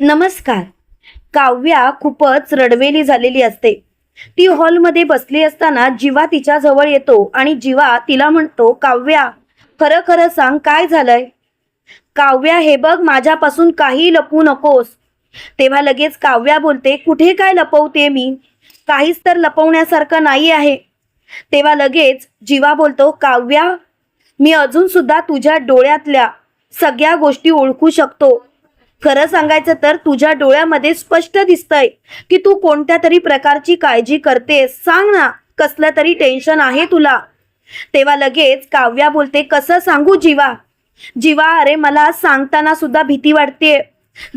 नमस्कार. काव्या खूपच रडवेली झालेली असते. ती हॉलमध्ये बसली असताना जीवा तिच्या जवळ येतो आणि जीवा तिला म्हणतो काव्या खरं खरं सांग काय झालंय? काव्या हे बघ माझ्यापासून काही लपवू नकोस. तेव्हा लगेच काव्या बोलते कुठे काय लपवते मी? काहीच तर लपवण्यासारखं नाही आहे. तेव्हा लगेच जीवा बोलतो काव्या मी अजून सुद्धा तुझ्या डोळ्यातल्या सगळ्या गोष्टी ओळखू शकतो. खरं सांगायचं तर तुझ्या डोळ्यामध्ये स्पष्ट दिसतंय की तू कोणत्या तरी प्रकारची काळजी करतेस सांग ना कसलं तरी टेन्शन आहे तुला. तेव्हा लगेच काव्या बोलते कसं सांगू जीवा? जीवा अरे मला सांगताना सुद्धा भीती वाटते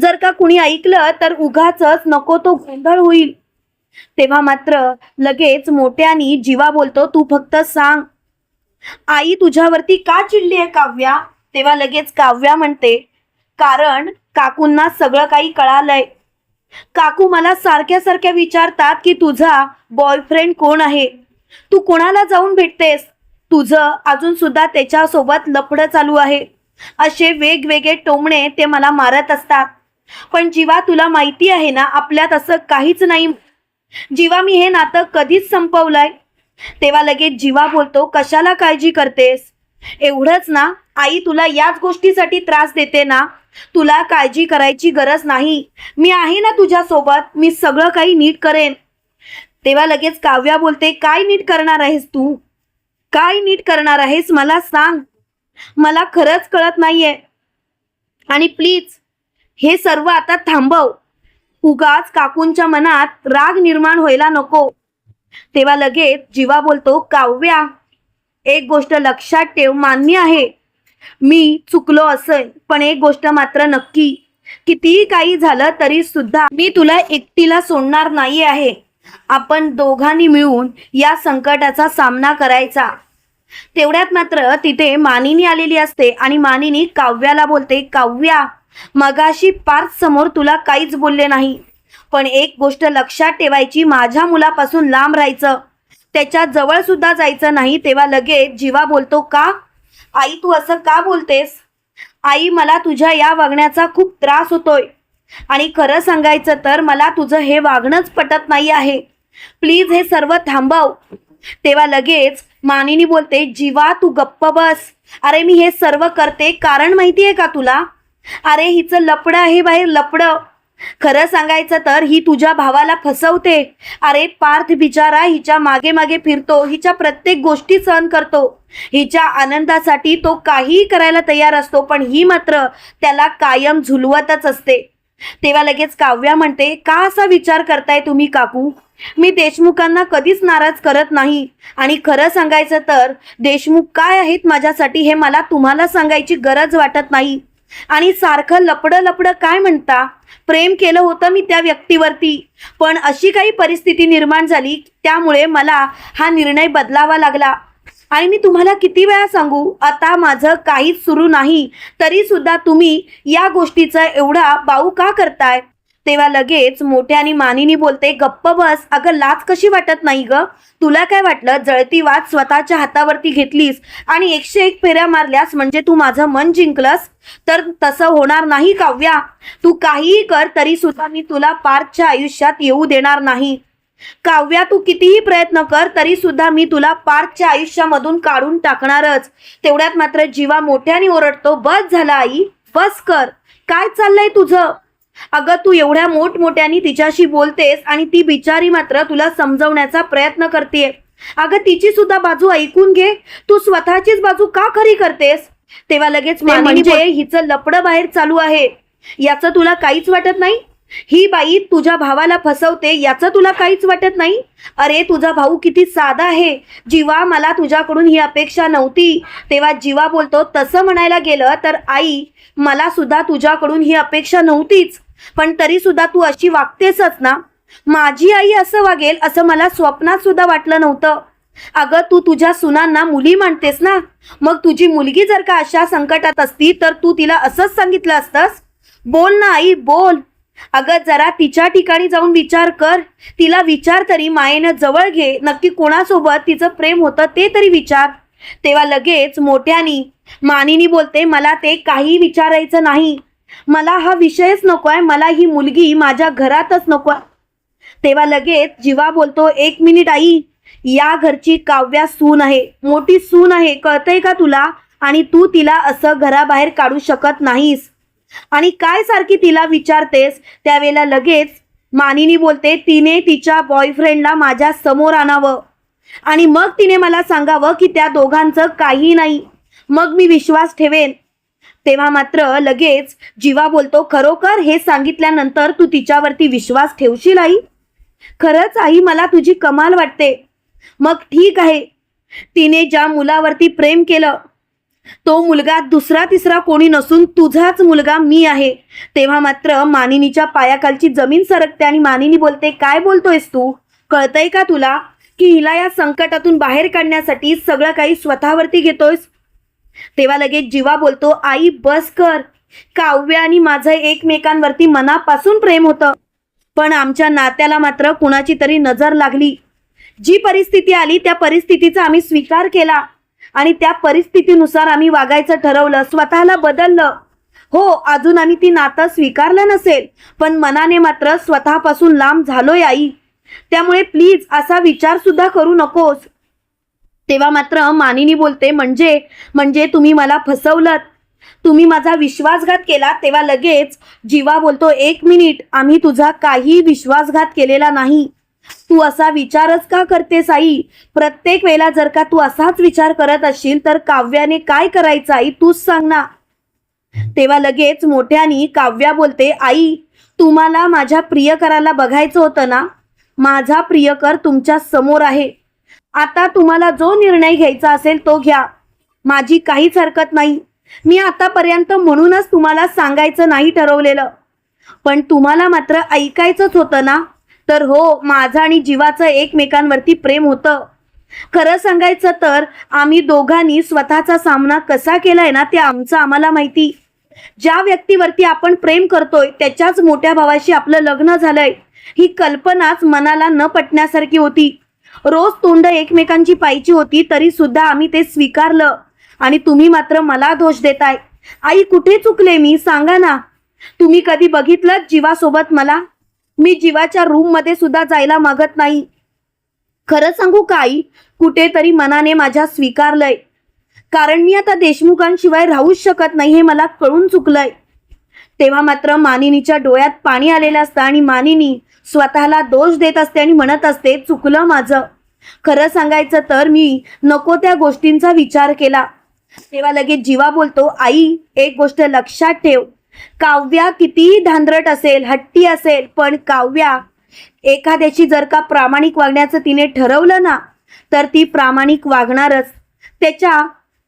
जर का कुणी ऐकलं तर उगाच नको तो गोंधळ होईल. तेव्हा मात्र लगेच मोठ्यानी जीवा बोलतो तू फक्त सांग. आई तुझ्यावरती का चिडली आहे काव्या? तेव्हा लगेच काव्या म्हणते कारण काकूंना सगळं काही कळालंय. काकू मला सारख्या सारख्या विचारतात की तुझा बॉयफ्रेंड कोण आहे? तू कोणाला जाऊन भेटतेस? तुझं अजून सुद्धा त्याच्यासोबत लफडं चालू आहे. असे वेगवेगळे टोमणे ते मला मारत असतात. पण जीवा तुला माहिती आहे ना आपल्यात असं काहीच नाही. जीवा मी हे नातं कधीच संपवलंय. तेव्हा लगेच जीवा बोलतो कशाला काळजी करतेस? एवढंच ना आई तुला याच गोष्टीसाठी त्रास देते ना? तुला काळजी करायची गरज नाही. मी आहे ना तुझ्या सोबत मी सगळं काही नीट करेन. तेव्हा लगेच काव्या बोलते काय नीट करणार आहेस तू? काय नीट करणार आहेस मला सांग. मला खरंच कळत नाहीये. आणि प्लीज हे सर्व आता थांबव. उगाच काकूंच्या मनात राग निर्माण व्हायला नको. तेव्हा लगेच जीवा बोलतो काव्या एक गोष्ट लक्षात ठेव मान्य आहे. मी चुकलो असेल पण एक गोष्ट मात्र नक्की. कितीही काही झालं तरी सुद्धा मी तुला एकटीला सोडणार नाही आहे. आपण दोघांनी मिळून या संकटाचा सामना करायचा. तेवढ्यात मात्र तिथे मानिनी आलेली असते आणि मानिनी काव्याला बोलते काव्या मगाशी पार्थ समोर तुला काहीच बोलले नाही. पण एक गोष्ट लक्षात ठेवायची माझ्या मुलापासून लांब राहायचं. त्याच्याजवळ सुद्धा जायचं नाही तेव्हा लगेच जीवा बोलतो का? आई तू असं का बोलतेस? आई मला तुझ्या या वागण्याचा खूप त्रास होतोय. आणि खरं सांगायचं तर मला तुझं हे वागणंच पटत नाही आहे. प्लीज हे सर्व थांबव. तेव्हा लगेच मानिनी बोलते जीवा तू गप्प बस. अरे मी हे सर्व करते कारण माहिती आहे का तुला? अरे हिचं लपडं आहे बाहेर लपडं. खरं सांगायचं तर ही तुझ्या भावाला फसवते. अरे पार्थ बिचारा हिच्या मागे मागे फिरतो हिच्या प्रत्येक गोष्टी सहन करतो. हिच्या आनंदासाठी तो काहीही करायला तयार असतो पण ही मात्र त्याला कायम झुलवतच असते. तेव्हा लगेच काव्या म्हणते का असा विचार करताय तुम्ही काकू? मी देशमुखांना कधीच नाराज करत नाही. आणि खरं सांगायचं तर देशमुख काय आहेत माझ्यासाठी हे मला तुम्हाला सांगायची गरज वाटत नाही. आणि सारखं लपडं लपडं काय म्हणता? प्रेम केलं होतं मी त्या व्यक्तीवरती. पण अशी काही परिस्थिती निर्माण झाली त्यामुळे मला हा निर्णय बदलावा लागला. आणि मी तुम्हाला किती वेळा सांगू आता माझं काहीच सुरू नाही तरी सुद्धा तुम्ही या गोष्टीचा एवढा बाऊ का करताय? तेव्हा लगेच मोठ्या आणि मानिनी बोलते गप्प बस अगं लाच कशी वाटत नाही ग? तुला काय वाटलं? जळती वाद स्वतःच्या हातावरती घेतलीस आणि एकशे एक फेऱ्या मारल्यास म्हणजे तू माझं मन जिंकलंस? तर तसं होणार नाही काव्या. तू काहीही कर तरी सुद्धा मी तुला पार्थच्या आयुष्यात येऊ देणार नाही. काव्या तू कितीही प्रयत्न कर तरी सुद्धा मी तुला पार्थच्या आयुष्यामधून काढून टाकणारच. तेवढ्यात मात्र जीवा मोठ्याने ओरडतो बस झाला आई बस कर. काय चाललंय तुझं? अगं तू एवढ्या मोठमोठ्याने तिच्याशी बोलतेस आणि ती बिचारी मात्र तुला समजवण्याचा प्रयत्न करते अगं तिची सुद्धा बाजू ऐकून घे. तू स्वतःचीच बाजू का खरी करतेस? तेव्हा लगेच म्हणजे हिचं लपडं बाहेर चालू आहे. याचं तुला काहीच वाटत नाही? ही बाई तुझ्या भावाला फसवते याचं तुला काहीच वाटत नाही? अरे तुझा भाऊ किती साधा आहे. जीवा मला तुझ्याकडून ही अपेक्षा नव्हती. तेव्हा जीवा बोलतो तसं म्हणायला गेलं तर आई मला सुद्धा तुझ्याकडून ही अपेक्षा नव्हतीच. पण तरी सुद्धा तू अशी वागतेसच ना. माझी आई असं वागेल असं मला स्वप्नात सुद्धा वाटलं नव्हतं. अगं तू तुझ्या सुनांना मुली मानतेस ना. मग तुझी मुलगी जर का अशा संकटात असती तर तू तिला असंच सांगितलं असतंस? बोल ना आई बोल. अगं जरा तिच्या ठिकाणी जाऊन विचार कर. तिला विचार तरी मायेनं जवळ घे. नक्की कोणासोबत तिचं प्रेम होतं ते तरी विचार. तेव्हा लगेच मोठ्यानी मानिनी बोलते मला ते काही विचारायचं नाही. मला हा विषयच नकोय मला ही मुलगी माझ्या घरातच नकोय. तेव्हा लगेच जीवा बोलतो एक मिनिट आई या घरची काव्या सून आहे. मोठी सून आहे कळतंय का तुला? आणि तू तिला असं घराबाहेर काढू शकत नाहीस. आणि काय सारखी तिला विचारतेस? त्यावेळेला लगेच मानिनी बोलते तिने तिच्या बॉयफ्रेंडला माझ्यासमोर आणावं. आणि मग तिने मला सांगावं की त्या दोघांचं काही नाही. मग मी विश्वास ठेवेन. तेव्हा मात्र लगेच जीवा बोलतो खरोखर हे सांगितल्यानंतर तू तिच्यावरती विश्वास ठेवशील आई? खरंच आई मला तुझी कमाल वाटते. मग ठीक आहे. तिने ज्या मुलावरती प्रेम केलं तो मुलगा दुसरा तिसरा कोणी नसून तुझाच मुलगा मी आहे. तेव्हा मात्र मानिनीच्या पायाखालची जमीन सरकते आणि मानिनी बोलते काय बोलतोयस तू? कळतंय का तुला की हिला या संकटातून बाहेर काढण्यासाठी सगळं काही स्वतःवरती घेतोयस? तेव्हा लगेच जीवा बोलतो आई बस कर. काव्य आणि माझं एकमेकांवरती मनापासून प्रेम होतं. पण आमच्या नात्याला मात्र कुणाची तरी नजर लागली. जी परिस्थिती आली त्या परिस्थितीचा आम्ही स्वीकार केला. आणि त्या परिस्थितीनुसार आम्ही वागायचं ठरवलं स्वतःला बदललं. हो अजून आम्ही ती नातं स्वीकारलं नसेल पण मनाने मात्र स्वतःपासून लांब झालोय आई. त्यामुळे प्लीज असा विचार सुद्धा करू नकोस. तेव्हा मात्र मानिनी बोलते म्हणजे म्हणजे तुम्ही मला फसवलं तुम्ही माझा विश्वासघात केला तेव्हा लगेच जीवा बोलतो एक मिनिट आम्ही तुझा काही विश्वासघात केलेला नाही. तू असा विचारच का करतेस आई प्रत्येक वेळेला जर का तू असाच विचार करत असशील तर काव्याने काय करायचं आई? तूच सांग ना. तेव्हा लगेच मोठ्यानी काव्या बोलते आई तुम्हाला माझ्या प्रियकराला बघायचं होतं ना? माझा प्रियकर तुमच्यासमोर आहे. आता तुम्हाला जो निर्णय घ्यायचा असेल तो घ्या. माझी काहीच हरकत नाही. मी आतापर्यंत म्हणूनच तुम्हाला सांगायचं नाही ठरवलेलं. पण तुम्हाला मात्र ऐकायचंच होतं ना? तर हो माझं आणि जीवाचं एकमेकांवरती प्रेम होतं. खरं सांगायचं तर आम्ही दोघांनी स्वतःचा सामना कसा केलाय ना ते आमचं आम्हाला माहिती. ज्या व्यक्तीवरती आपण प्रेम करतोय त्याच्याच मोठ्या भावाशी आपलं लग्न झालंय. ही कल्पनाच मनाला न पटण्यासारखी होती. रोज तोंड एकमेकांची पाहिजे होती तरी सुद्धा आम्ही ते स्वीकारलं. आणि तुम्ही मात्र मला दोष देताय. आई कुठे चुकले मी? सांगा ना. तुम्ही कधी बघितलं जीवासोबत मला? मी जीवाच्या रूममध्ये सुद्धा जायला मागत नाही. खरं सांगू का आई? कुठेतरी मनाने माझ्या स्वीकारलंय. कारण मी आता देशमुखांशिवाय राहूच शकत नाही हे मला कळून चुकलंय. तेव्हा मात्र मानिनीच्या डोळ्यात पाणी आलेलं असतं आणि मानिनी स्वतःला दोष देत असते आणि म्हणत असते चुकलं माझं. खरं सांगायचं तर मी नको त्या गोष्टींचा विचार केला. तेव्हा लगेच जीवा बोलतो आई एक गोष्ट लक्षात ठेव. काव्या कितीही धांदरट असेल हट्टी असेल पण काव्या एखाद्याशी जर का प्रामाणिक वागण्याचं तिने ठरवलं ना तर ती प्रामाणिक वागणारच. त्याच्या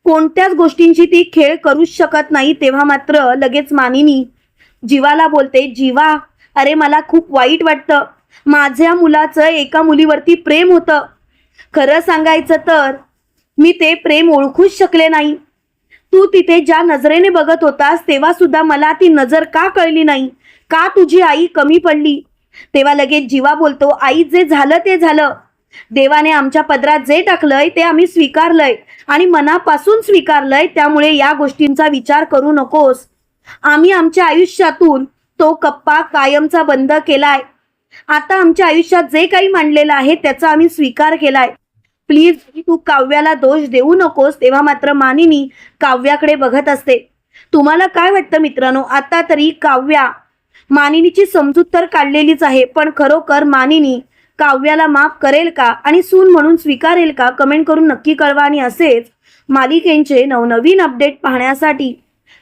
कोणत्याच गोष्टींची ती खेळ करूच शकत नाही. तेव्हा मात्र लगेच मानिनी जीवाला बोलते जीवा अरे मला खूप वाईट वाटतं. माझ्या मुलाचं एका मुलीवरती प्रेम होतं. खरं सांगायचं तर मी ते प्रेम ओळखूच शकले नाही. तू तिथे ज्या नजरेने बघत होतास तेव्हा सुद्धा मला ती नजर का कळली नाही? का तुझी आई कमी पडली? तेव्हा लगेच जीवा बोलतो आई जे झालं ते झालं. देवाने आमच्या पदरात जे टाकलंय ते आम्ही स्वीकारलंय आणि मनापासून स्वीकारलंय. त्यामुळे या गोष्टींचा विचार करू नकोस. आम्ही आमच्या आयुष्यातून तो कप्पा कायमचा बंद केलाय. आता आमच्या आयुष्यात जे काही मांडलेलं आहे त्याचा आम्ही स्वीकार केलाय. प्लीज तू काव्याला दोष देऊ नकोस तेव्हा मात्र मानिनी काव्याकडे बघत असते. तुम्हाला काय वाटतं मित्रांनो? आता तरी काव्या मानिनीची समजूत तर काढलेलीच आहे पण खरोखर मानिनी काव्याला माफ करेल का आणि सून म्हणून स्वीकारेल का? कमेंट करून नक्की कळवा आणि असेच मालिकेंचे नवनवीन अपडेट पाहण्यासाठी